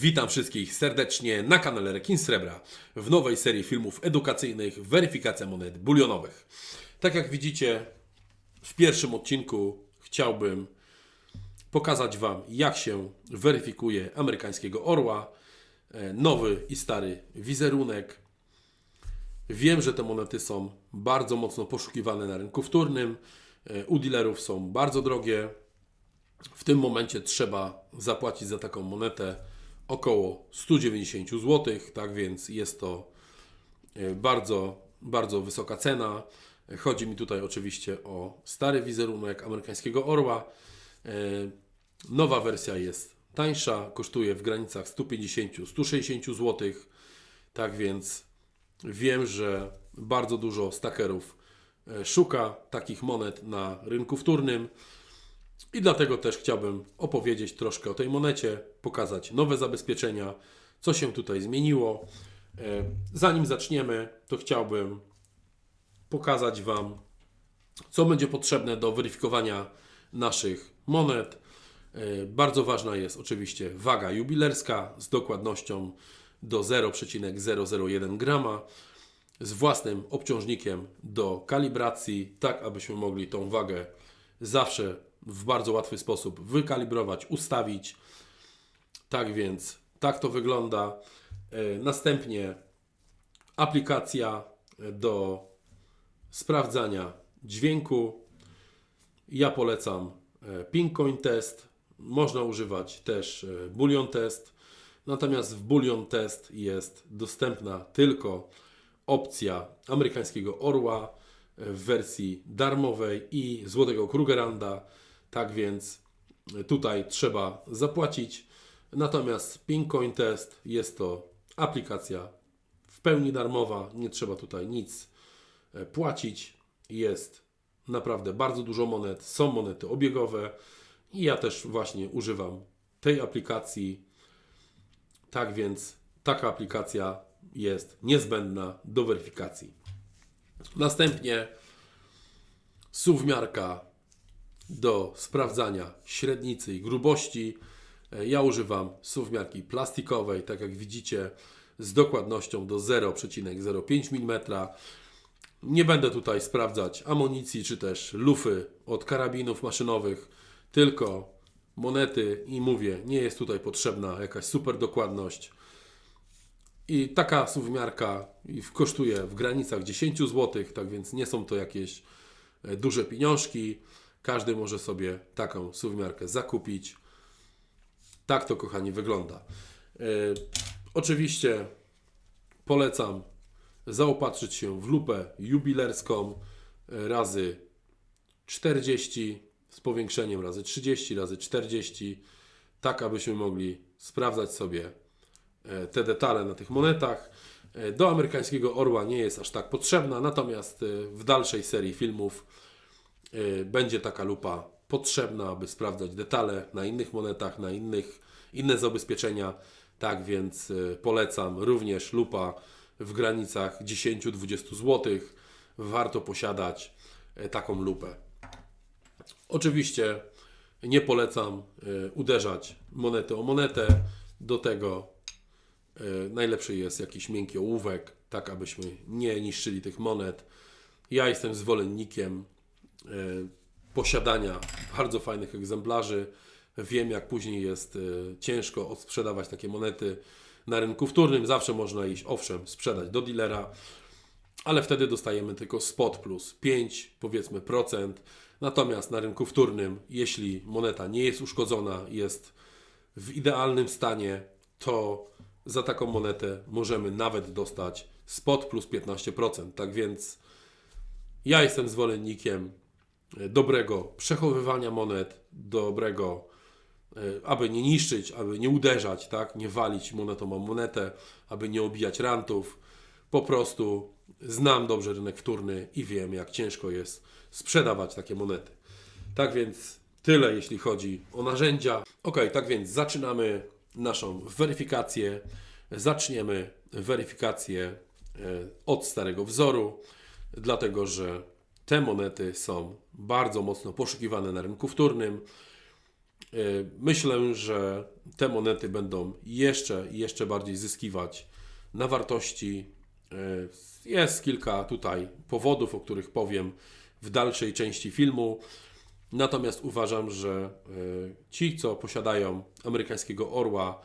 Witam wszystkich serdecznie na kanale Rekin Srebra w nowej serii filmów edukacyjnych Weryfikacja monet bulionowych. Tak jak widzicie, w pierwszym odcinku chciałbym pokazać Wam, jak się weryfikuje amerykańskiego orła, e, nowy i stary wizerunek. Wiem, że te monety są bardzo mocno poszukiwane na rynku wtórnym. e, U dealerów są bardzo drogie. W tym momencie trzeba zapłacić za taką monetę około 190 zł, tak więc jest to e, bardzo, bardzo wysoka cena. Chodzi mi tutaj oczywiście o stary wizerunek amerykańskiego orła. E, Nowa wersja jest tańsza, kosztuje w granicach 150-160 zł. Tak więc wiem, że bardzo dużo stakerów e, szuka takich monet na rynku wtórnym. I dlatego też chciałbym opowiedzieć troszkę o tej monecie, pokazać nowe zabezpieczenia, co się tutaj zmieniło. E, Zanim zaczniemy, to chciałbym pokazać Wam, co będzie potrzebne do weryfikowania naszych monet. E, Bardzo ważna jest oczywiście waga jubilerska z dokładnością do 0,001 grama z własnym obciążnikiem do kalibracji, tak abyśmy mogli tą wagę zawsze w bardzo łatwy sposób wykalibrować, ustawić. Tak więc tak to wygląda. E, Następnie aplikacja do sprawdzania dźwięku. Ja polecam e, Pincoin test. Można używać też e, Bullion test. Natomiast w Bullion test jest dostępna tylko opcja amerykańskiego orła w wersji darmowej i złotego Krugeranda. Tak więc tutaj trzeba zapłacić. Natomiast Pincoin Test jest to aplikacja w pełni darmowa. Nie trzeba tutaj nic e, płacić. Jest naprawdę bardzo dużo monet. Są monety obiegowe. I ja też właśnie używam tej aplikacji. Tak więc taka aplikacja jest niezbędna do weryfikacji. Następnie suwmiarka do sprawdzania średnicy i grubości. E, Ja używam suwmiarki plastikowej, tak jak widzicie, z dokładnością do 0,05 mm. Nie będę tutaj sprawdzać amunicji czy też lufy od karabinów maszynowych, tylko monety i mówię, nie jest tutaj potrzebna jakaś super dokładność. I taka suwmiarka kosztuje w granicach 10 zł, tak więc nie są to jakieś e, duże pieniążki. Każdy może sobie taką suwmiarkę zakupić. Tak to, kochani, wygląda. E, oczywiście polecam zaopatrzyć się w lupę jubilerską e, razy 40 z powiększeniem razy 30 razy 40, tak abyśmy mogli sprawdzać sobie e, te detale na tych monetach. Do amerykańskiego orła nie jest aż tak potrzebna, natomiast w dalszej serii filmów będzie taka lupa potrzebna, aby sprawdzać detale na innych monetach, na innych, inne zabezpieczenia. Tak więc e, polecam również lupa w granicach 10-20 zł. Warto posiadać e, taką lupę. Oczywiście nie polecam uderzać monetę o monetę. Do tego najlepszy jest jakiś miękki ołówek, tak abyśmy nie niszczyli tych monet. Ja jestem zwolennikiem posiadania bardzo fajnych egzemplarzy. Wiem, jak później jest e, ciężko odsprzedawać takie monety na rynku wtórnym. Zawsze można iść, owszem, sprzedać do dealera, ale wtedy dostajemy tylko spot plus 5 powiedzmy procent. Natomiast na rynku wtórnym, jeśli moneta nie jest uszkodzona, jest w idealnym stanie, to za taką monetę możemy nawet dostać spot plus 15%. Tak więc ja jestem zwolennikiem e, dobrego przechowywania monet, dobrego, e, aby nie niszczyć, aby nie uderzać, tak, nie walić monetą o monetę, aby nie obijać rantów. Po prostu znam dobrze rynek wtórny i wiem, jak ciężko jest sprzedawać takie monety. Tak więc tyle, jeśli chodzi o narzędzia. Ok, tak więc zaczynamy naszą weryfikację. Zaczniemy weryfikację e, od starego wzoru, dlatego że te monety są bardzo mocno poszukiwane na rynku wtórnym. Y, Myślę, że te monety będą jeszcze i jeszcze bardziej zyskiwać na wartości. Y, Jest kilka tutaj powodów, o których powiem w dalszej części filmu. Natomiast uważam, że y, ci, co posiadają amerykańskiego orła,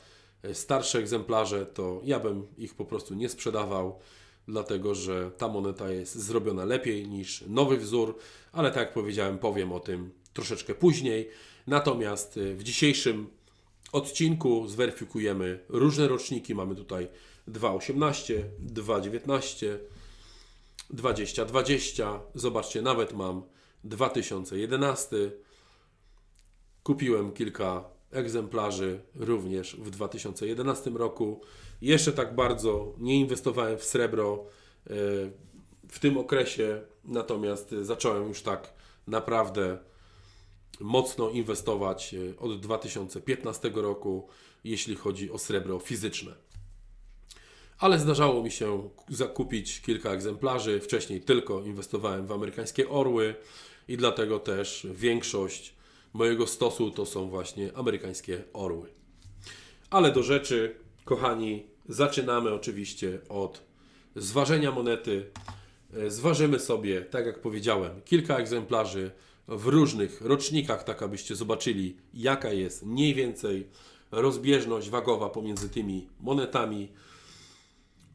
starsze egzemplarze, to ja bym ich po prostu nie sprzedawał, dlatego że ta moneta jest zrobiona lepiej niż nowy wzór, ale tak jak powiedziałem, powiem o tym troszeczkę później. Natomiast y, w dzisiejszym odcinku zweryfikujemy różne roczniki. Mamy tutaj 2.18, 2.19, 2020. Zobaczcie, nawet mam 2011. Kupiłem kilka egzemplarzy również w 2011 roku. Jeszcze tak bardzo nie inwestowałem w srebro e, w tym okresie, natomiast zacząłem już tak naprawdę mocno inwestować e, od 2015 roku, jeśli chodzi o srebro fizyczne. Ale zdarzało mi się zakupić kilka egzemplarzy. Wcześniej tylko inwestowałem w amerykańskie orły i dlatego też większość mojego stosu to są właśnie amerykańskie orły. Ale do rzeczy, kochani, zaczynamy oczywiście od zważenia monety. E, Zważymy sobie, tak jak powiedziałem, kilka egzemplarzy w różnych rocznikach, tak abyście zobaczyli, jaka jest mniej więcej rozbieżność wagowa pomiędzy tymi monetami.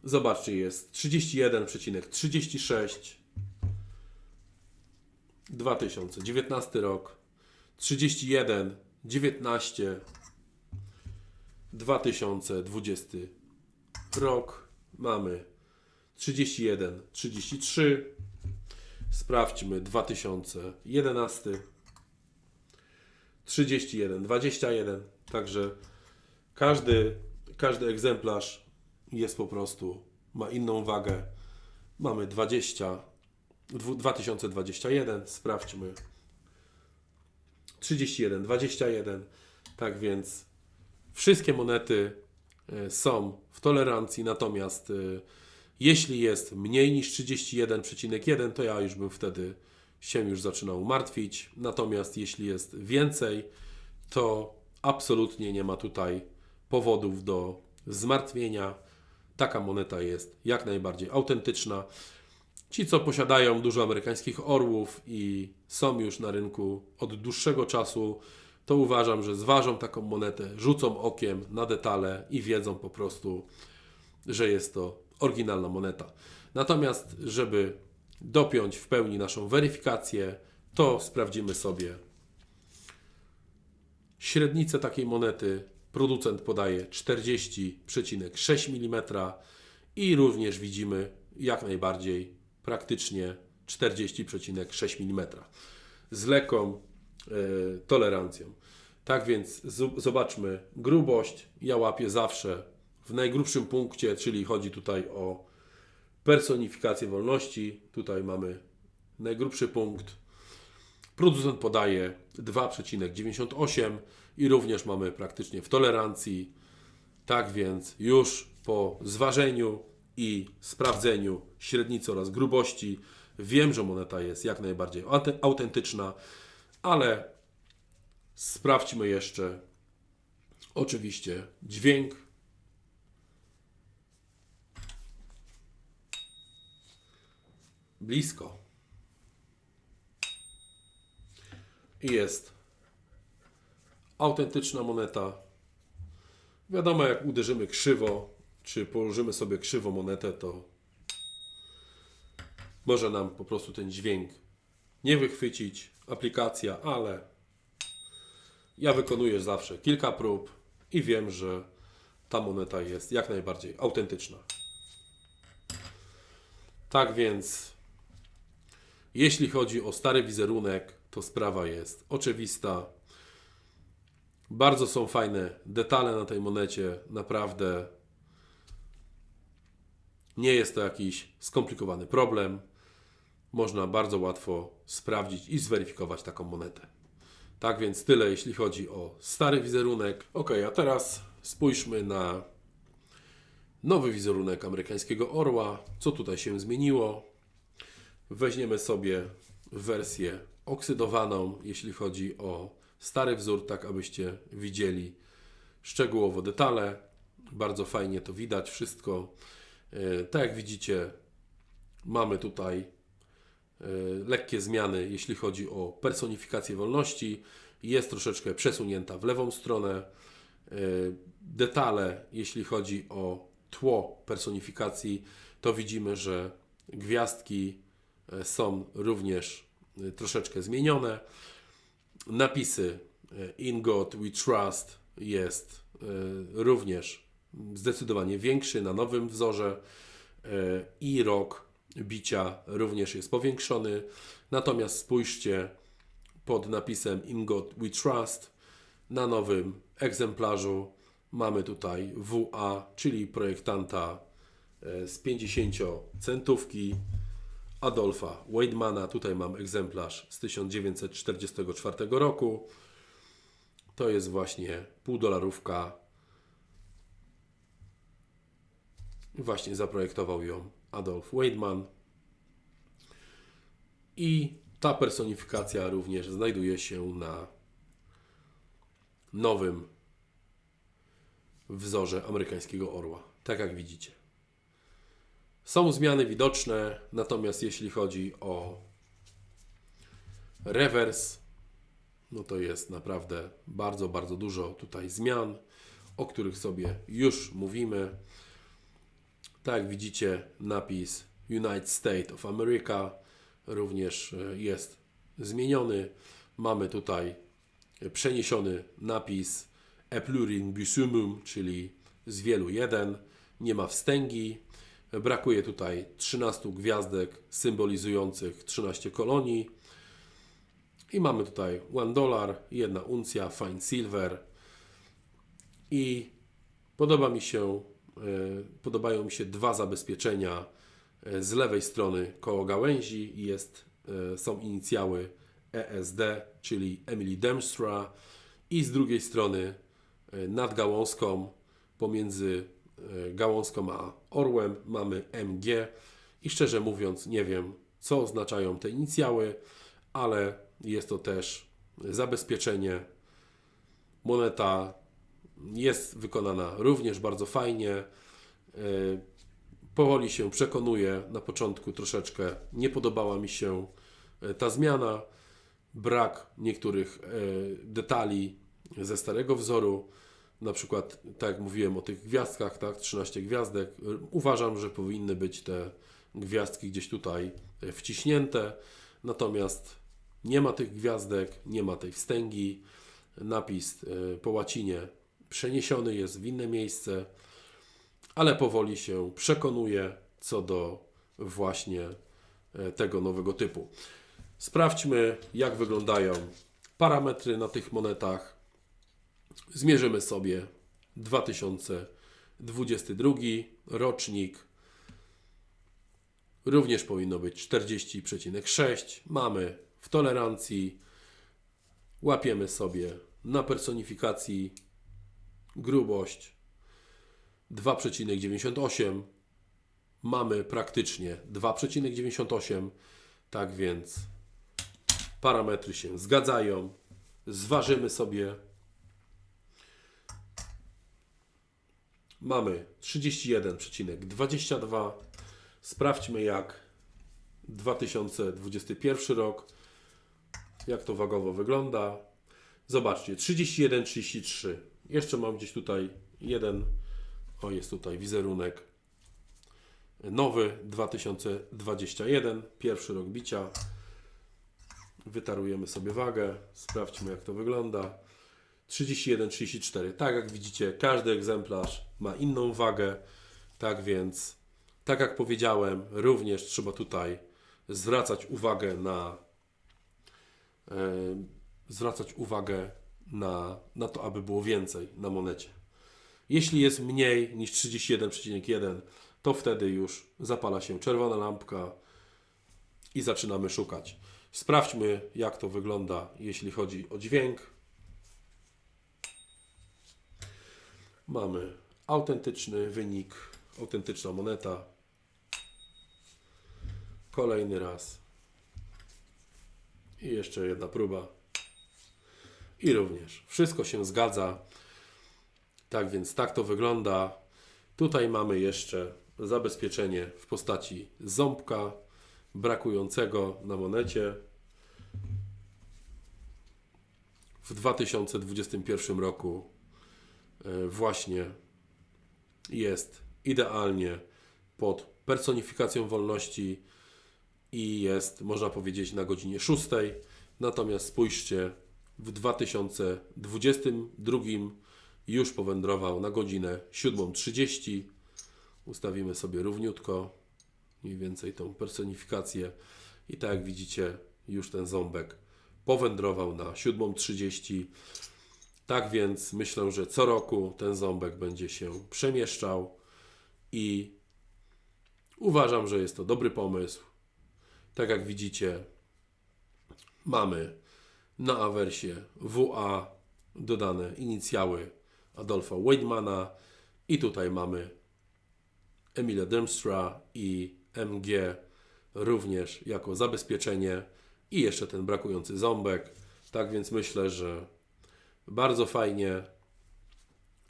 Zobaczcie, jest 31,36 2019 rok, 31, 19 2020 rok, mamy 31, 33 Sprawdźmy 2011 31, 21. Także każdy, każdy egzemplarz jest po prostu, ma inną wagę. Mamy 20, dwu- 2021, sprawdźmy 31, 21. Tak więc wszystkie monety e, są w tolerancji, natomiast e, jeśli jest mniej niż 31,1, to ja już bym wtedy się już zaczynał martwić. Natomiast jeśli jest więcej, to absolutnie nie ma tutaj powodów do zmartwienia. Taka moneta jest jak najbardziej autentyczna. Ci, co posiadają dużo amerykańskich orłów i są już na rynku od dłuższego czasu, to uważam, że zważą taką monetę, rzucą okiem na detale i wiedzą po prostu, że jest to oryginalna moneta. Natomiast, żeby dopiąć w pełni naszą weryfikację, to sprawdzimy sobie średnicę takiej monety. Producent podaje 40,6 mm i również widzimy jak najbardziej praktycznie 40,6 mm z lekką e, tolerancją. Tak więc zobaczmy grubość. Ja łapię zawsze w najgrubszym punkcie, czyli chodzi tutaj o personifikację wolności. Tutaj mamy najgrubszy punkt. Producent podaje 2,98 i również mamy praktycznie w tolerancji. Tak więc już po zważeniu i sprawdzeniu średnicy oraz grubości wiem, że moneta jest jak najbardziej aute- autentyczna, ale sprawdźmy jeszcze oczywiście dźwięk. Blisko. I jest autentyczna moneta. Wiadomo, jak uderzymy krzywo, czy położymy sobie krzywo monetę, to może nam po prostu ten dźwięk nie wychwycić aplikacja, ale ja wykonuję zawsze kilka prób i wiem, że ta moneta jest jak najbardziej autentyczna. Tak więc, jeśli chodzi o stary wizerunek, to sprawa jest oczywista. Bardzo są fajne detale na tej monecie, naprawdę nie jest to jakiś skomplikowany problem. Można bardzo łatwo sprawdzić i zweryfikować taką monetę. Tak więc tyle, jeśli chodzi o stary wizerunek. Ok, a teraz spójrzmy na nowy wizerunek amerykańskiego orła. Co tutaj się zmieniło? Weźmiemy sobie wersję oksydowaną, jeśli chodzi o stary wzór, tak abyście widzieli szczegółowo detale. Bardzo fajnie to widać wszystko. E, Tak jak widzicie, mamy tutaj e, lekkie zmiany, jeśli chodzi o personifikację wolności. Jest troszeczkę przesunięta w lewą stronę. E, Detale, jeśli chodzi o tło personifikacji, to widzimy, że gwiazdki są również troszeczkę zmienione. Napisy In God We Trust jest również zdecydowanie większy na nowym wzorze e, i rok bicia również jest powiększony. Natomiast spójrzcie pod napisem In God We Trust na nowym egzemplarzu mamy tutaj WA, czyli projektanta e, z 50 centówki Adolfa Weidmana. Tutaj mam egzemplarz z 1944 roku. To jest właśnie półdolarówka. Właśnie zaprojektował ją Adolf Weidman. I ta personifikacja również znajduje się na nowym wzorze amerykańskiego orła. Tak jak widzicie. Są zmiany widoczne, natomiast jeśli chodzi o rewers, no to jest naprawdę bardzo, bardzo dużo tutaj zmian, o których sobie już mówimy. Tak widzicie, napis United States of America również e, jest zmieniony. Mamy tutaj przeniesiony napis E plurin busumum, czyli z wielu jeden. Nie ma wstęgi. Brakuje tutaj 13 gwiazdek symbolizujących 13 kolonii. I mamy tutaj 1 dolar, jedna uncja fine silver. I podoba mi się, podobają mi się dwa zabezpieczenia e, z lewej strony koło gałęzi jest, e, są inicjały ESD, czyli Emily Demstra i z drugiej strony e, nad gałązką pomiędzy e, gałązką a orłem mamy MG i szczerze mówiąc nie wiem co oznaczają te inicjały, ale jest to też zabezpieczenie. Moneta jest wykonana również bardzo fajnie. E, Powoli się przekonuję. Na początku troszeczkę nie podobała mi się e, ta zmiana. Brak niektórych e, detali ze starego wzoru. Na przykład, tak jak mówiłem o tych gwiazdkach, tak, 13 gwiazdek. Uważam, że powinny być te gwiazdki gdzieś tutaj wciśnięte. Natomiast nie ma tych gwiazdek, nie ma tej wstęgi. Napis po łacinie przeniesiony jest w inne miejsce, ale powoli się przekonuję co do właśnie e, tego nowego typu. Sprawdźmy, jak wyglądają parametry na tych monetach. Zmierzymy sobie 2022 rocznik. Również powinno być 40,6. Mamy w tolerancji. Łapiemy sobie na personifikacji grubość 2,98. Mamy praktycznie 2,98. Tak więc parametry się zgadzają. Zważymy sobie. Mamy 31,22. Sprawdźmy jak 2021 rok, jak to wagowo wygląda. Zobaczcie, 31,33. Jeszcze mam gdzieś tutaj jeden, o jest tutaj wizerunek nowy 2021, pierwszy rok bicia. Wytarujemy sobie wagę, sprawdźmy jak to wygląda. 31-34. Tak jak widzicie, każdy egzemplarz ma inną wagę. Tak więc, tak jak powiedziałem, również trzeba tutaj zwracać uwagę na e, zwracać uwagę na, na to, aby było więcej na monecie. Jeśli jest mniej niż 31,1, to wtedy już zapala się czerwona lampka i zaczynamy szukać. Sprawdźmy, jak to wygląda, jeśli chodzi o dźwięk. Mamy autentyczny wynik, autentyczna moneta. Kolejny raz. I jeszcze jedna próba. I również. Wszystko się zgadza. Tak więc tak to wygląda. Tutaj mamy jeszcze zabezpieczenie w postaci ząbka brakującego na monecie. W 2021 roku e, właśnie jest idealnie pod personifikacją wolności i jest, można powiedzieć, na godzinie 6. Natomiast spójrzcie, w 2022 już powędrował na godzinę 7.30. Ustawimy sobie równiutko, mniej więcej tą personifikację. I tak jak widzicie, już ten ząbek powędrował na 7.30. Tak więc myślę, że co roku ten ząbek będzie się przemieszczał i uważam, że jest to dobry pomysł. Tak jak widzicie, mamy na awersie WA dodane inicjały Adolfa Weidmana i tutaj mamy Emila Dermstra i MG również jako zabezpieczenie i jeszcze ten brakujący ząbek. Tak więc myślę, że bardzo fajnie e,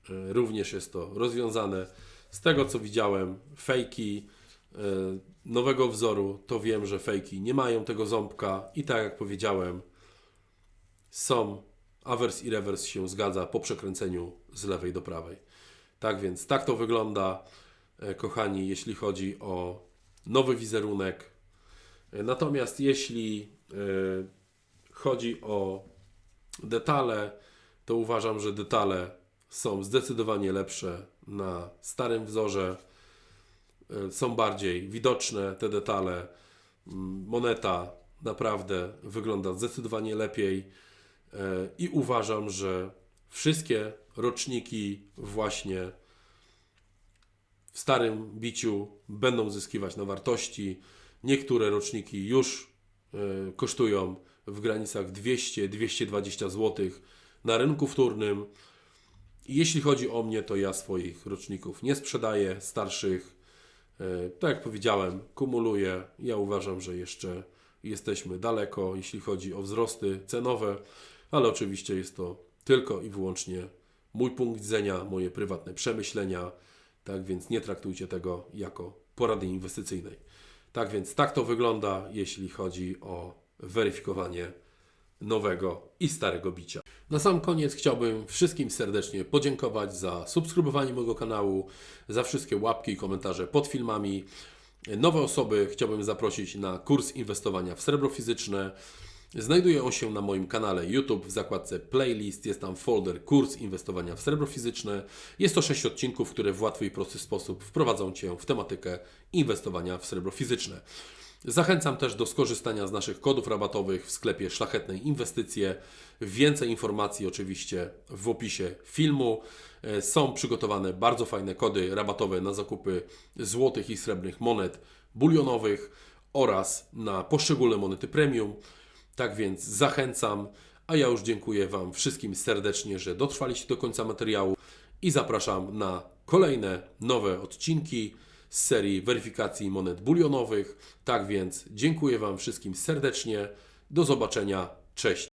również jest to rozwiązane. Z tego co widziałem, fejki e, nowego wzoru, to wiem, że fejki nie mają tego ząbka i tak jak powiedziałem, są awers i rewers się zgadza po przekręceniu z lewej do prawej. Tak więc tak to wygląda, e, kochani, jeśli chodzi o nowy wizerunek. E, Natomiast jeśli e, chodzi o detale, to uważam, że detale są zdecydowanie lepsze na starym wzorze. Są bardziej widoczne te detale. Moneta naprawdę wygląda zdecydowanie lepiej i uważam, że wszystkie roczniki właśnie w starym biciu będą zyskiwać na wartości. Niektóre roczniki już e, kosztują w granicach 200-220 zł na rynku wtórnym. Jeśli chodzi o mnie, to ja swoich roczników nie sprzedaję, starszych. E, Tak jak powiedziałem, kumuluję. Ja uważam, że jeszcze jesteśmy daleko, jeśli chodzi o wzrosty cenowe, ale oczywiście jest to tylko i wyłącznie mój punkt widzenia, moje prywatne przemyślenia. Tak więc nie traktujcie tego jako porady inwestycyjnej. Tak więc tak to wygląda, jeśli chodzi o weryfikowanie nowego i starego bicia. Na sam koniec chciałbym wszystkim serdecznie podziękować za subskrybowanie mojego kanału, za wszystkie łapki i komentarze pod filmami. Nowe osoby chciałbym zaprosić na kurs inwestowania w srebro fizyczne. Znajduje on się na moim kanale YouTube w zakładce playlist. Jest tam folder kurs inwestowania w srebro fizyczne. Jest to 6 odcinków, które w łatwy i prosty sposób wprowadzą Cię w tematykę inwestowania w srebro fizyczne. Zachęcam też do skorzystania z naszych kodów rabatowych w sklepie Szlachetne Inwestycje. Więcej informacji oczywiście w opisie filmu. E, Są przygotowane bardzo fajne kody rabatowe na zakupy złotych i srebrnych monet bulionowych oraz na poszczególne monety premium. Tak więc zachęcam, a ja już dziękuję Wam wszystkim serdecznie, że dotrwaliście do końca materiału i zapraszam na kolejne nowe odcinki z serii weryfikacji monet bulionowych. Tak więc dziękuję Wam wszystkim serdecznie. Do zobaczenia. Cześć.